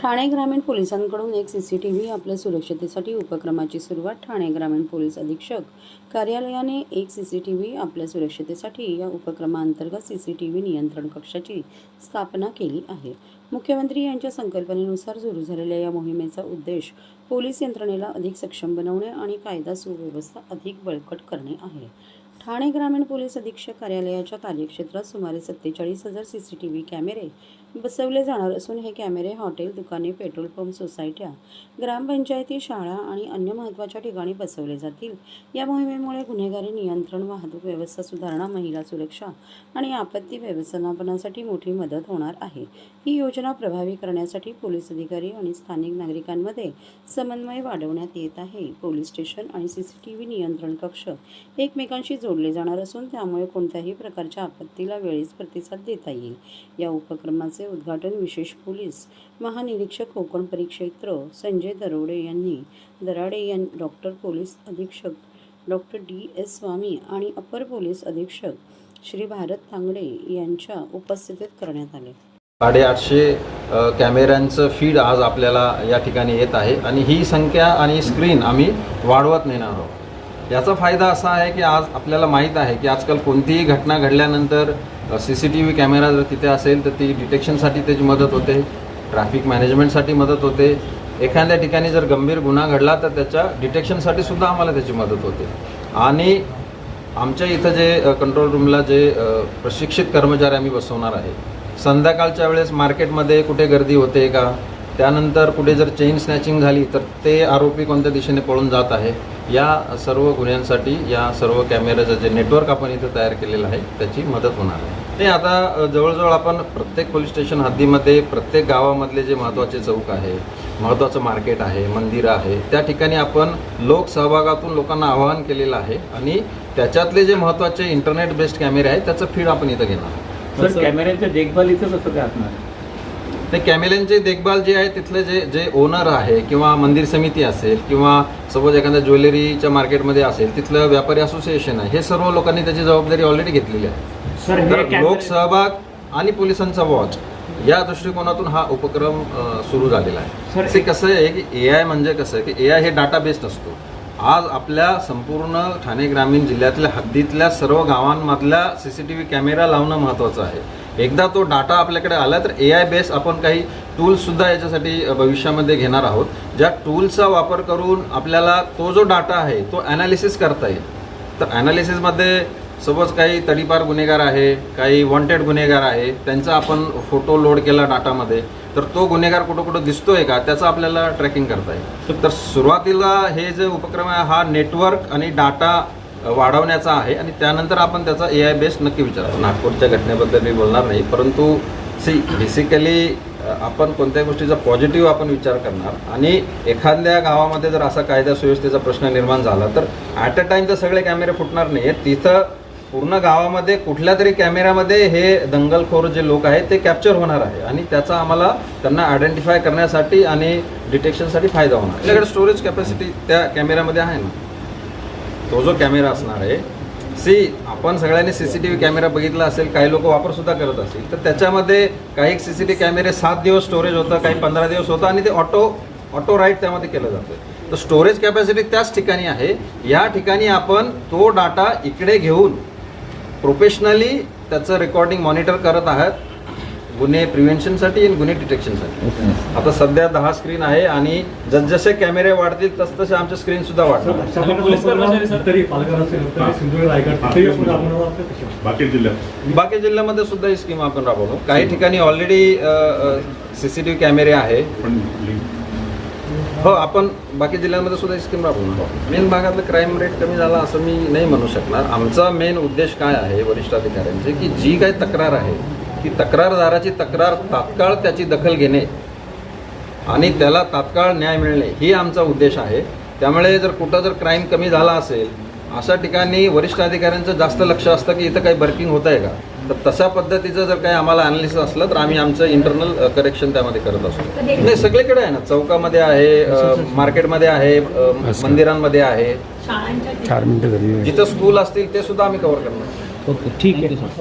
ठाणे ग्रामीण पोलिसांकडून एक सी सी टी व्ही आपल्या सुरक्षतेसाठी उपक्रमाची सुरुवात ठाणे ग्रामीण पोलीस अधीक्षक कार्यालयाने एक सी सी टी व्ही आपल्या सुरक्षतेसाठी या उपक्रमाअंतर्गत सी सी टी व्ही नियंत्रण कक्षाची स्थापना केली आहे. मुख्यमंत्री यांच्या संकल्पनेनुसार सुरू झालेल्या या मोहिमेचा उद्देश पोलीस यंत्रणेला अधिक सक्षम बनवणे आणि कायदा सुव्यवस्था अधिक बळकट करणे आहे. ठाणे ग्रामीण पोलीस अधीक्षक कार्यालयाच्या कार्यक्षेत्रात सुमारे सत्तेचाळीस हजार सी सी टी व्ही कॅमेरे बसवले जाणार असून हे कॅमेरे हॉटेल दुकाने पेट्रोल पंप सोसायट्या ग्रामपंचायती शाळा आणि अन्य महत्त्वाच्या ठिकाणी बसवले जातील. या मोहिमेमुळे गुन्हेगारी नियंत्रण वाहतूक व्यवस्था सुधारणा महिला सुरक्षा आणि आपत्ती व्यवस्थापनासाठी मोठी मदत होणार आहे. ही योजना प्रभावी करण्यासाठी पोलीस अधिकारी आणि स्थानिक नागरिकांमध्ये समन्वय वाढवण्यात येत आहे. पोलीस स्टेशन आणि सी सी टी व्ही नियंत्रण कक्ष एकमेकांशी जोड जोडले जाणार असून त्यामुळे कोणत्याही प्रकारच्या आपत्तीला वेळीच प्रतिसाद देता येईल. या उपक्रमाचे उद्घाटन विशेष पोलीस महानिरीक्षक कोकण परिक्षेत्र संजय दरोडे यांनी दराडे यां डॉक्टर पोलीस अधीक्षक डॉक्टर डी एस स्वामी आणि अपर पोलीस अधीक्षक श्री भारत तांगडे यांच्या उपस्थितीत करण्यात आले. साडेआठशे कॅमेऱ्यांचं फीड आज आपल्याला या ठिकाणी येत आहे आणि ही संख्या आणि स्क्रीन आम्ही वाढवत नेणार आहोत. याचा फायदा असा आहे की आज आपल्याला माहीत आहे की आजकाल कोणतीही घटना घडल्यानंतर C C T V camera जर तिथे असेल तर ती डिटेक्शनसाठी त्याची मदत होते ट्रॅफिक मॅनेजमेंटसाठी मदत होते. एखाद्या ठिकाणी जर गंभीर गुन्हा घडला तर त्याच्या डिटेक्शनसाठी सुद्धा आम्हाला त्याची मदत होते. आणि आमच्या इथं जे कंट्रोल रूमला जे प्रशिक्षित कर्मचारी आम्ही बसवणार आहे. संध्याकाळच्या वेळेस मार्केटमध्ये कुठे गर्दी होते का? त्यानंतर कुठे जर चेन स्नॅचिंग झाली तर ते आरोपी कोणत्या दिशेने पळून जात आहे या सर्व गुन्ह्यांसाठी या सर्व कॅमेऱ्याचं जे नेटवर्क आपण इथं तयार केलेलं आहे त्याची मदत होणार आहे. ते आता जवळजवळ आपण प्रत्येक पोलीस स्टेशन हद्दीमध्ये प्रत्येक गावामधले जे महत्त्वाचे चौक आहे महत्त्वाचं मार्केट आहे मंदिरं आहे त्या ठिकाणी आपण लोकसहभागातून लोकांना आवाहन केलेलं आहे आणि त्याच्यातले जे महत्त्वाचे इंटरनेट बेस्ड कॅमेरे आहेत त्याचं फीड आपण इथं घेणार कॅमेऱ्यांच्या देखभालीचं कसं काय असणार? ते कॅमेऱ्यांचे देखभाल जे आहे तिथले जे जे ओनर आहे किंवा मंदिर समिती असेल किंवा सपोज एखाद्या ज्वेलरीच्या मार्केटमध्ये असेल तिथलं व्यापारी असोसिएशन आहे हे सर्व लोकांनी त्याची जबाबदारी ऑलरेडी घेतलेली आहे. सर हे तर लोकसहभाग आणि पोलिसांचा वॉच या दृष्टिकोनातून हा उपक्रम सुरू झालेला आहे. ते कसं आहे की ए आय म्हणजे कसं आहे की ए आय हे डाटा बेस्ड असतो. आज आपल्या संपूर्ण ठाणे ग्रामीण जिल्ह्यातल्या हद्दीतल्या सर्व गावांमधल्या C C T V camera लावणं महत्त्वाचं आहे. एकदा तो डाटा आपल्याकडे आला तर ए आय बेस आपण काही टूल्ससुद्धा याच्यासाठी भविष्यामध्ये घेणार आहोत. ज्या टूल्सचा वापर करून आपल्याला तो जो डाटा आहे तो ॲनालिसिस करता येईल. तर ॲनालिसिसमध्ये सपोज काही तडीपार गुन्हेगार आहे काही वॉन्टेड गुन्हेगार आहे त्यांचा आपण फोटो लोड केला डाटामध्ये तर तो गुन्हेगार कुठं कुठं दिसतोय का त्याचं आपल्याला ट्रॅकिंग करता येईल. तर सुरुवातीला हे जे उपक्रम आहे हा नेटवर्क आणि डाटा वाढवण्याचा आहे आणि त्यानंतर आपण त्याचा ए आय बेस नक्की विचारतो नागपूरच्या घटनेबद्दल मी बोलणार नाही परंतु सी बेसिकली आपण कोणत्याही गोष्टीचा पॉझिटिव्ह आपण विचार करणार आणि एखाद्या गावामध्ये जर असा कायदा सुव्यवस्थेचा प्रश्न निर्माण झाला तर ॲट अ टाईम तर सगळे कॅमेरे फुटणार नाही तिथं पूर्ण गावामध्ये कुठल्या तरी कॅमेऱ्यामध्ये हे दंगलखोर जे लोक आहेत ते कॅप्चर होणार आहे आणि त्याचा आम्हाला त्यांना आयडेंटिफाय करण्यासाठी आणि डिटेक्शनसाठी फायदा होणार आपल्याकडे स्टोरेज कॅपॅसिटी त्या कॅमेऱ्यामध्ये आहे ना? तो जो कॅमेरा असणार आहे सी आपण सगळ्यांनी C C T V camera बघितला असेल काही लोक वापरसुद्धा करत असतील तर त्याच्यामध्ये काही सी सी टी कॅमेरे सात दिवस स्टोरेज होतं काही पंधरा दिवस होतं आणि ते ऑटो ऑटो राईट त्यामध्ये केलं जातं. तर स्टोरेज कॅपॅसिटी त्याच ठिकाणी आहे. या ठिकाणी आपण तो डाटा इकडे घेऊन प्रोफेशनली त्याचं रेकॉर्डिंग मॉनिटर करत आहात. गुन्हे प्रिव्हेन्शनसाठी आणि गुन्हे डिटेक्शनसाठी आता सध्या दहा स्क्रीन आहे आणि जसजसे कॅमेरे वाढतील तसतसे आमच्या स्क्रीन सुद्धा वाढतील पोलीस कर्मचारी सर- तरी पालघर असेल तरी सिंधुदुर्ग रायगड तिथेही आपण राबवणार आहोत का कशी? बाकी जिल्ह्यामध्ये सुद्धा ही स्कीम आपण राबवतो. काही ठिकाणी ऑलरेडी सीसीटीव्ही कॅमेरे आहे. हो आपण बाकी जिल्ह्यांमध्ये सुद्धा ही स्कीम राबवणार मेन भागातलं क्राईम रेट कमी झाला असं मी नाही म्हणू शकणार. आमचा मेन उद्देश काय आहे वरिष्ठ अधिकाऱ्यांचे की जी काही तक्रार आहे ती तक्रारदाराची तक्रार तात्काळ त्याची दखल घेणे आणि त्याला तात्काळ न्याय मिळणे ही आमचा उद्देश आहे. त्यामुळे जर कुठं जर क्राईम कमी झाला असेल अशा ठिकाणी वरिष्ठ अधिकाऱ्यांचं जास्त लक्ष असतं की इथं काही बर्किंग होत आहे का? तर तशा पद्धतीचं जर काही आम्हाला अनालिसिस असलं तर आम्ही आमचं इंटरनल करेक्शन त्यामध्ये करत असतो. नाही सगळीकडे आहे ना. चौकामध्ये आहे मार्केटमध्ये आहे मंदिरांमध्ये आहे. जिथं स्कूल असतील ते सुद्धा आम्ही कव्हर करणार. ओके ठीक आहे.